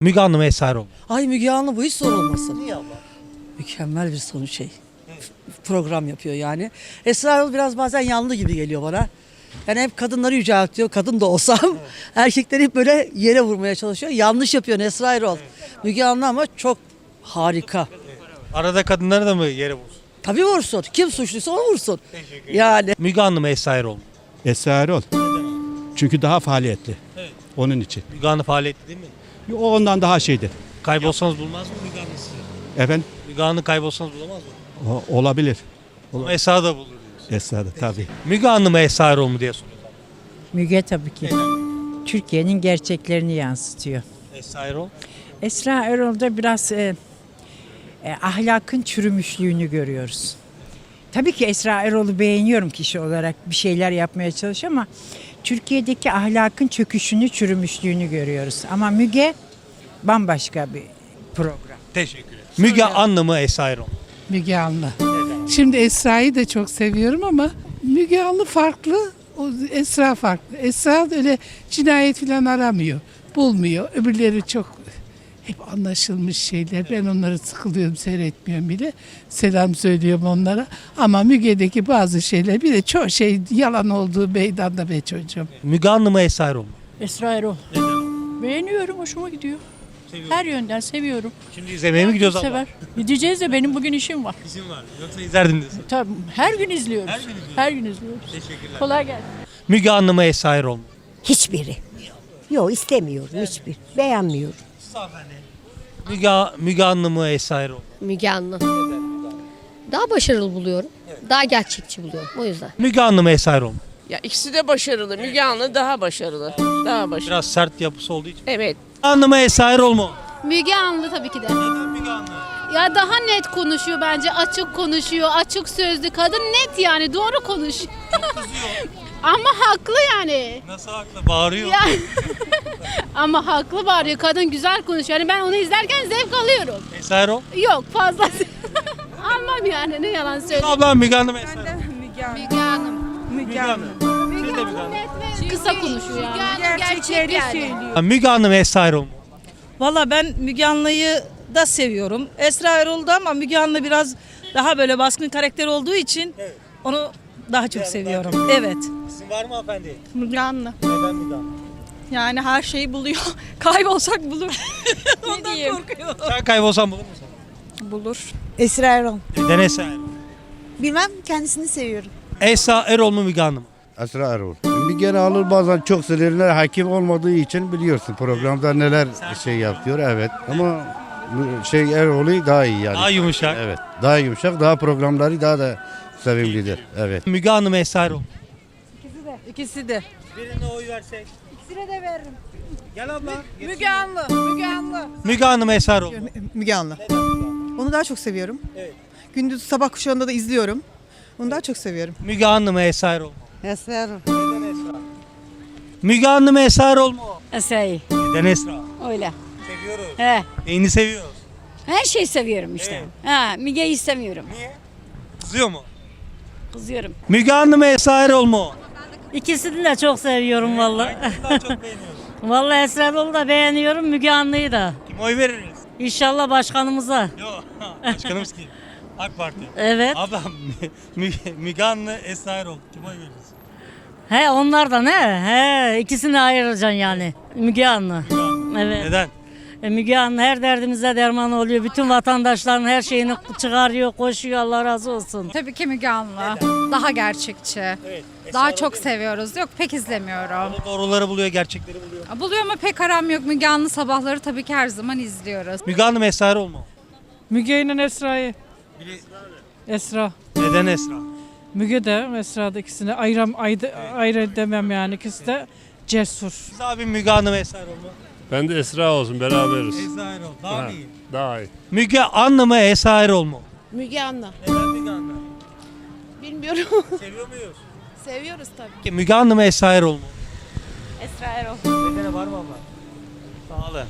Müge Anlı mı mu? Ay Müge Anlı bu hiç sorulmasın. Niye abla? Mükemmel bir sonuç şey. Program yapıyor yani. Esra Erol biraz bazen yanlı gibi geliyor bana. Yani hep kadınları yüceltiyor. Kadın da olsam erkekleri hep böyle yere vurmaya çalışıyor. Yanlış yapıyor Esra Erol. Müge Anlı ama çok harika. Arada kadınları da mı yere vursun? Tabii vursun. Kim suçluysa o vursun. Yani. Müge Anlı mı Esra Erol mu? Esra Erol. Çünkü daha faaliyetli. Evet. Onun için. Müge Anlı faaliyetli değil mi? O ondan daha şeydi. Kaybolsanız bulmaz mı Müge Anlı sizi? Efendim Müge Anlı kaybolsanız bulamaz mı? o- olabilir. Ama Esra da bulur diyorsun. Esra da tabii. Müge Anlı mı Esra Erol mu diye soruyorum. Müge tabii ki. Türkiye'nin gerçeklerini yansıtıyor. Esra Erol. Esra Erol'da biraz e, e, ahlakın çürümüşlüğünü görüyoruz. Tabii ki Esra Erol'u beğeniyorum kişi olarak bir şeyler yapmaya çalışıyor ama Türkiye'deki ahlakın çöküşünü, çürümüşlüğünü görüyoruz. Ama Müge bambaşka bir program. Teşekkür ederim. Müge Anlı mı Esra Erol mu? Müge Anlı. Şimdi Esra'yı da çok seviyorum ama Müge Anlı farklı, o Esra farklı. Esra öyle cinayet falan aramıyor, bulmuyor. Öbürleri çok hep anlaşılmış şeyler. Ben onları sıkılıyorum, seyretmiyorum bile. Selam söylüyorum onlara. Ama Müge'deki bazı şeyler bir de çok şey yalan olduğu meydanda be çocuğum. Müge Anlı mı Esra Erol mu? Esra Erol. Beğeniyorum, hoşuma gidiyor. Her yönden seviyorum. Şimdi izlemeye mi gidiyoruz abla? Sever. Gideceğiz de benim bugün işim var. İzin var. Yoksa izlerdin diyorsun. Tabii her gün izliyoruz. Her gün izliyoruz. Her gün izliyoruz. Teşekkürler. Kolay gelsin. Müge Anlı mı Esra Erol mu? Hiçbiri. Yok istemiyorum hiçbir. Beğenmiyorum. Müge, Müge Anlı mı Esra Erol mu? Müge Anlı. Daha başarılı buluyorum. Daha gerçekçi buluyorum o yüzden. Müge Anlı mı Esra Erol mu? Ya ikisi de başarılı. Müge Anlı daha başarılı. Daha başarılı. Biraz sert yapısı olduğu için. Evet. Anlı mı Esra Erol mu? Müge Anlı tabii ki de. Neden Müge Anlı? Ya daha net konuşuyor bence. Açık konuşuyor. Açık sözlü. Kadın net yani. Doğru konuşuyor. Ama haklı yani. Nasıl haklı? Bağırıyor. Ya. Ama haklı bağırıyor. Kadın güzel konuşuyor. Yani ben onu izlerken zevk alıyorum. Esra Erol. Yok fazla. Almam yani ne yalan söyleyeyim. Ablam Müge mı Esra Erol mu? Müge Hanım. Müge Anlı. Siz de Müge. Net ve kısa konuşuyor yani. Gerçek yani. Ha, Müge Esra Erol mu? Valla ben Müge Anlı'yı da seviyorum. Esra Erol da ama Müge Anlı biraz daha böyle baskın karakter olduğu için onu daha çok seviyorum. Evet. İsim var mı hanımefendi? Müge Anlı. Neden Müge Anlı? Yani her şeyi buluyor. Kaybolsak bulur. Ondan korkuyor. Sen kaybolsan bulur musun? Bulur. Esra Erol. Neden Esra Erol? Bilmem kendisini seviyorum. Esra Erol mu Müge Anlı mı? Esra Erol. Bir gene alır bazen çok sinirler hakim olmadığı için biliyorsun programda neler şey yapıyor evet ama şey Erol'u daha iyi yani. Daha yumuşak. Evet daha yumuşak daha programları daha da sevimlidir evet. Müge Anlı mı Esra Erol mu? İkisi de. Birine oy versek. İkisine de veririm. Gel abla. Müge Anlı. Müge Anlı. Müge Esra Erol mu? Müge Anlı. Onu daha çok seviyorum. Evet. Gündüz sabah kuşağında da izliyorum. Onu daha çok seviyorum. Müge Erol mu? Esra Erol. Neden Esra? Müge Esra Erol mu? Esra'yı. Neden Esra? Öyle. Seviyoruz. He. Neyini seviyoruz? Her şeyi seviyorum işte. Evet. Ha, Müge'yi istemiyorum. Niye? Kızıyor mu? Kızıyorum. Müge Esra Erol mu? İkisini de çok seviyorum vallahi. Hangisini daha çok beğeniyorsun? Vallahi Esra Erol'u da beğeniyorum, Müge Anlı'yı da. Kim oy veririz? İnşallah başkanımıza. Yok. Başkanımız kim? AK Parti. Evet. Ablam Müge, Müge Anlı, Esra Erol. Kim oy veririz? He onlardan he. He ikisini ayıracaksın yani. Müge Anlı. Evet. Neden? E, Müge Anlı her derdimize derman oluyor. Bütün vatandaşların her şeyini çıkarıyor, koşuyor. Allah razı olsun. Tabii ki Müge Anlı. Daha gerçekçi. Evet. Daha çok seviyoruz. Yok pek izlemiyorum. O doğruları buluyor, gerçekleri buluyor. Buluyor ama pek aram yok. Müge Anlı sabahları tabii ki her zaman izliyoruz. Müge Anlı mı Esra Erol mu? Müge ile Esra'yı. Biri- Esra. Neden Esra? Müge de Esra da ikisini ayıram, ayrı, ayrı demem yani. İkisi de cesur. Siz abi Müge Anlı mı Esra Erol mu? Ben de Esra olsun beraberiz. Esra Erol. Daha mı iyi? Daha iyi. Müge Anlı mı Esra Erol mu? Müge Anlı. Neden Müge Anlı? Bilmiyorum. Seviyor muyuz? Seviyoruz tabii. Peki, Müge Anlı mı Esra Erol mu? Esra Erol. Nedeni var mı abla? Sağ olun.